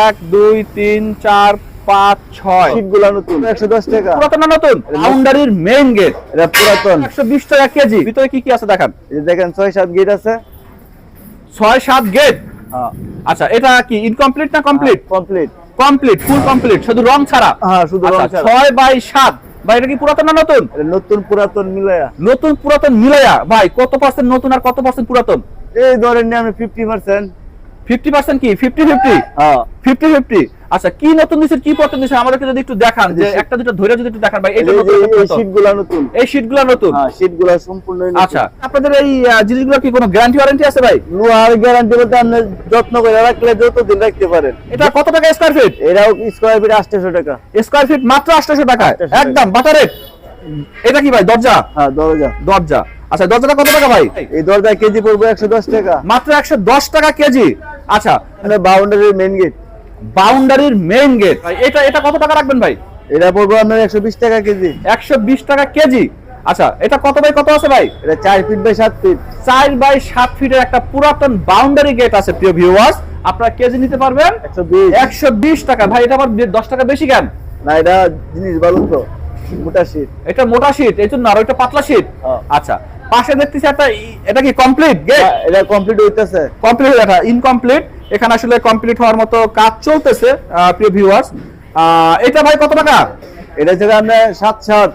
এক দুই তিন চার পাঁচ ছয়। সিটগুলো নতুন। একশো দশ টাকা। পুরাতন নতুন? বাউন্ডারির মেইন গেট এটা পুরাতন। একশো বিশ টাকা কেজি। ভিতরে কি কি আছে দেখান? দেখেন ছয় সাত গেট আছে। ছয় সাত গেট হ্যাঁ। আচ্ছা এটা কি ইনকমপ্লিট না complete complete complete full complete শুধু রং ছাড়া? হ্যাঁ শুধু রং আচ্ছা, ছাড়া। ছয় বাই সাত। ভাই এটা কি পুরাতন না নতুন? নতুন পুরাতন মিলায়া। নতুন পুরাতন মিলাইয়া ভাই কত পার্সেন্ট নতুন আর কত পার্সেন্ট পুরাতন? এই ধরেন আমি ফিফটি পার্সেন্ট ফিফটি পার্সেন্ট কি? Fifty fifty? হ্যাঁ। Fifty fifty? আচ্ছা কি নতুন দিচ্ছেন কি পুরাতন দিচ্ছেন আমাদেরকে যদি একটু দেখান যে একটা দুটো ধরে যদি একটু দেখান ভাই এই এটা নতুন, এই এটা পুরাতন। সিটগুলো নতুন। এই শীটগুলো নতুন? হ্যাঁ সিটগুলো সম্পূর্ণ আচ্ছা আপনাদের এই জিনিসগুলো কি কোনো গ্যারান্টি ওয়ারেন্টি আছে ভাই? লোহার গ্যারান্টি বলতে আপনি যত্ন করে রাখলে যত দিন রাখতে পারেন। এটা কত টাকা স্কয়ার ফিট স্কোয়ার ফিট আটশো টাকা। স্কয়ার ফিট মাত্র 800 টাকা? 800। একদম বাটার রেট এটা কি ভাই দরজা? হ্যাঁ দরজা। দরজা। আচ্ছা দরজাটা কত টাকা ভাই? এই দরজা কেজি পড়বে একশো দশ টাকা। মাত্র 110 টাকা কেজি। আচ্ছা মানে বাউন্ডারির মেন গেট বাউন্ডারির মেইন গেট এটা এটা কত টাকা রাখবেন ভাই? এটা পড়বে আপনার একশো বিশ টাকা কেজি। 120 টাকা কেজি। আচ্ছা এটা কত বাই কত আছে ভাই? এটা চার ফিট বাই সাত ফিট চার বাই সাত ফিটের একটা পুরাতন বাউন্ডারি গেট আছে প্রিয় ভিউয়ার্স আপনারা কেজি নিতে পারবেন? একশো বিশ। টাকা। ভাই এটা আবার দশ টাকা বেশি কেন? না এটা জিনিস ভালো তো। মোটা শীত। এটা মোটা শীট এই জন্য আর ওইটা পাতলা শীট হ্যাঁ। আচ্ছা পাশে দেখতেছি একটা এটা কি কমপ্লিট গেট এটা কমপ্লিট হইতেছে। কমপ্লিট এটা ইনকমপ্লিট এখানে আসলে কমপ্লিট হওয়ার মতো কাজ চলতেছে প্রিয় ভিউয়ার্স এটা ভাই কত টাকা? এটা ছিল আপনার সাত সাত।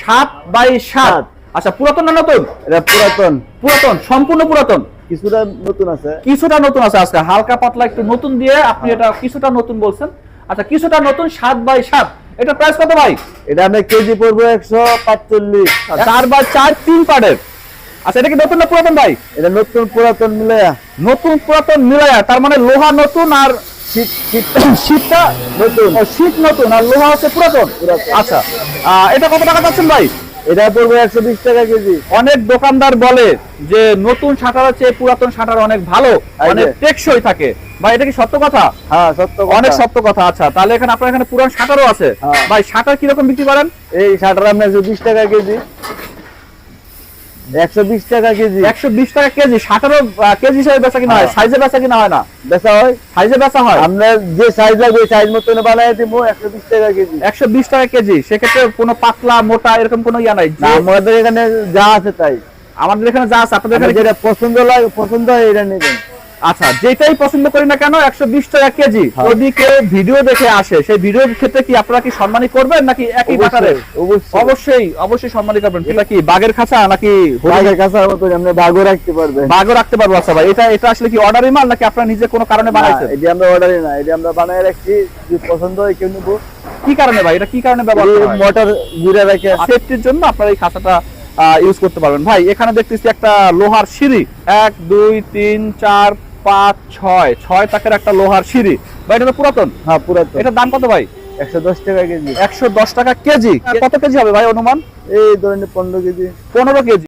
সাত বাই সাত। আচ্ছা পুরাতন না নতুন? এটা পুরাতন। পুরাতন সম্পূর্ণ পুরাতন। কিছুটা নতুন আছে। কিছুটা নতুন আছে আজকে। হালকা পাতলা একটু নতুন দিয়ে আপনি এটা কিছুটা নতুন বলছেন। আচ্ছা কিছুটা নতুন সাত বাই সাত। এটা প্রাইস কত ভাই? এটা আপনার কেজি পড়বে একশো পাঁচচল্লিশ। চার বাই চার তিন পার্টের আচ্ছা এটা কি নতুন না পুরাতন ভাই? এটা নতুন পুরাতন মিলায়া। নতুন পুরাতন মিলায়া তার মানে লোহা নতুন আর শীত শীত শীতটা নতুন। শীত নতুন আর লোহা হচ্ছে পুরাতন। আচ্ছা এটা কত টাকা পাচ্ছেন ভাই? এটা পড়বে একশো বিশ টাকা কেজি। অনেক দোকানদার বলে যে নতুন শাটারের চেয়ে পুরাতন শাটার অনেক ভালো এই অনেক টেকসই থাকে। ভাই এটা কি সত্য কথা? হ্যাঁ সত্য অনেক সত্য কথা। আচ্ছা তাহলে এখানে আপনার এখানে পুরান শাটারও আছে। হ্যাঁ। ভাই শাটার কীরকম বিক্রি করেন? এই শাটার আপনার বিশ টাকা কেজি। একশো বিশ টাকা কেজি। একশো বিশ টাকা কেজি শাটারও আহ, কেজি হিসাবে বেচা কিনা হয় হ্যাঁ। সাইজে বেচা কিনা হয় না? বেচা হয়? সাইজে বেচা হয়? আপনার যে সাইজ লাগবে সাইজ মতন বানায় দিব একশো বিশ টাকা কেজি। একশো বিশ টাকা কেজি সেক্ষেত্রে কোনো পাতলা মোটা এরকম কোনো ইয়া নাই? আমাদের এখানে যা আছে তাই। আমাদের এখানে যা আছে আপনাদের এখানে যেটা পছন্দ লাগে পছন্দ হয় এটা নেবেন। আচ্ছা যেটাই পছন্দ করি না কেন একশো বিশ টাকা কেজি। হ্যাঁ। যদি কেউ ভিডিও দেখে আসে সেই ভিডিওর ক্ষেত্রে কি আপনারা কি সম্মানী করবেন নাকি একই বাটারে অবশ্যই। অবশ্যই সম্মানী করবেন। এটা কি বাঘের খাঁচা নাকি বাঘের কাছার মতো আপনি বাঘও রাখতে পারবেন বাঘও রাখতে পারব। আচ্ছা ভাই এটা এটা আসলে কি অর্ডারি মাল নাকি আপনারা নিজে কোনো কারণে বানাইছেন? এটি আমরা অর্ডারে না এটি আমরা বানায় রাখছি যদি পছন্দ হয় কেউ নেব। কি কারণে ভাই? এটা কি কারণে ব্যবহার হয়? মোটর ঘুরে রাখে সেফটির জন্য আপনারা এই খাঁচাটা ইউজ করতে পারবেন। ভাই এখানে দেখতেছি একটা লোহার সিঁড়ি। এক দুই তিন চার পাঁচ ছয়। ছয় তাকের একটা লোহার সিঁড়ি। ভাই এটা তো পুরাতন? হ্যাঁ পুরাতন। এটার দাম কত ভাই? একশো দশ টাকা কেজি। একশো দশ টাকা কেজি? কত কেজি হবে ভাই অনুমান? এই ধরনের পনেরো কেজি। পনেরো কেজি।